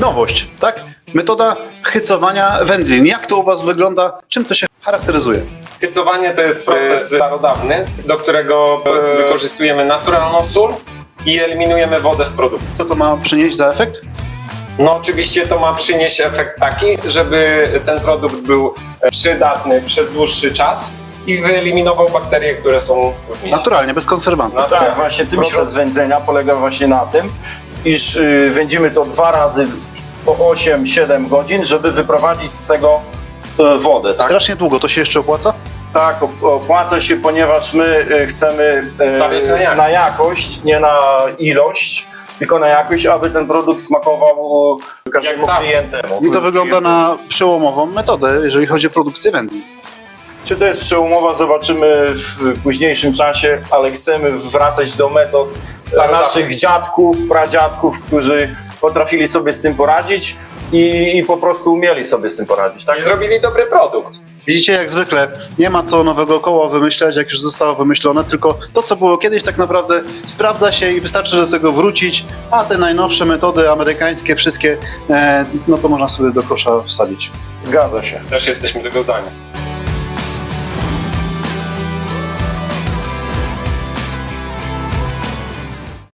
nowość, tak? Metoda hycowania wędlin. Jak to u Was wygląda? Czym to się charakteryzuje? Hycowanie to jest proces starodawny, do którego e, wykorzystujemy naturalną sól i eliminujemy wodę z produktu. Co to ma przynieść za efekt? No oczywiście to ma przynieść efekt taki, żeby ten produkt był e, przydatny przez dłuższy czas i wyeliminował bakterie, które są w mięsie. Naturalnie, bez konserwantów. Naturalnie. Tak, właśnie tym Proces- proces wędzenia polega właśnie na tym, iż y, wędzimy to dwa razy po 8-7 godzin, żeby wyprowadzić z tego y, wodę. Tak, Strasznie długo. To się jeszcze opłaca? tak op- opłaca się, ponieważ my y, chcemy y, Stawiać na jakość. na jakość, nie na ilość, tylko na jakość, aby ten produkt smakował każdemu tak. klientemu. I to wygląda na przełomową metodę, jeżeli chodzi o produkcję wędlin. Czy to jest przełomowa, zobaczymy w późniejszym czasie, ale chcemy wracać do metod Starodawnych. naszych dziadków, pradziadków, którzy potrafili sobie z tym poradzić i, i po prostu umieli sobie z tym poradzić. Tak? I zrobili dobry produkt. Widzicie, jak zwykle, nie ma co nowego koła wymyślać, jak już zostało wymyślone, tylko to, co było kiedyś, tak naprawdę sprawdza się i wystarczy do tego wrócić, a te najnowsze metody amerykańskie, wszystkie, e, no to można sobie do kosza wsadzić. Zgadza się. Też jesteśmy tego zdania.